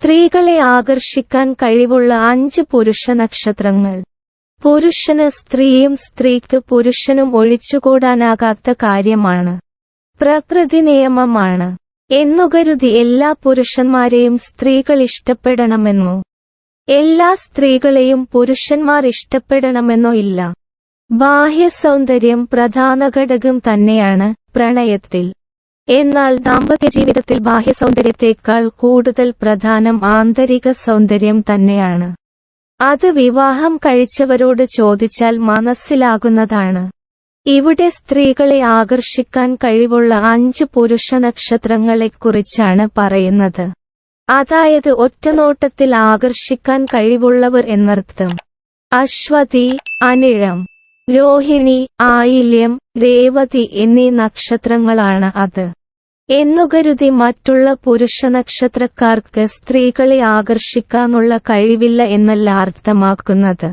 സ്ത്രീകളെ ആകർഷിക്കാൻ കഴിവുള്ള അഞ്ച് പുരുഷ നക്ഷത്രങ്ങൾ. പുരുഷന് സ്ത്രീയും സ്ത്രീക്ക് പുരുഷനും ഒഴിച്ചുകൂടാനാകാത്ത കാര്യമാണ്. പ്രകൃതി നിയമമാണ്. എന്നുകരുതി എല്ലാ പുരുഷന്മാരെയും സ്ത്രീകൾ ഇഷ്ടപ്പെടണമെന്നോ എല്ലാ സ്ത്രീകളെയും പുരുഷന്മാർ ഇഷ്ടപ്പെടണമെന്നോ ഇല്ല. ബാഹ്യ സൗന്ദര്യം പ്രധാന ഘടകം തന്നെയാണ് പ്രണയത്തിൽ. എന്നാൽ ദാമ്പത്യ ജീവിതത്തിൽ ബാഹ്യ സൗന്ദര്യത്തെക്കാൾ കൂടുതൽ പ്രധാനം ആന്തരിക സൗന്ദര്യം തന്നെയാണ്. അത് വിവാഹം കഴിച്ചവരോട് ചോദിച്ചാൽ മനസ്സിലാകുന്നതാണ്. ഇവിടെ സ്ത്രീകളെ ആകർഷിക്കാൻ കഴിവുള്ള അഞ്ച് പുരുഷ നക്ഷത്രങ്ങളെക്കുറിച്ചാണ് പറയുന്നത്. അതായത് ഒറ്റനോട്ടത്തിൽ ആകർഷിക്കാൻ കഴിവുള്ളവർ എന്നർത്ഥം. അശ്വതി അനിഴം രോഹിണി ആയില്യം രേവതി എന്നീ നക്ഷത്രങ്ങളാണ് അത്. എന്നുകരുതി മറ്റുള്ള പുരുഷ നക്ഷത്രക്കാർക്ക് സ്ത്രീകളെ ആകർഷിക്കാനുള്ള കഴിവില്ല എന്നല്ല അർത്ഥമാക്കുന്നത്.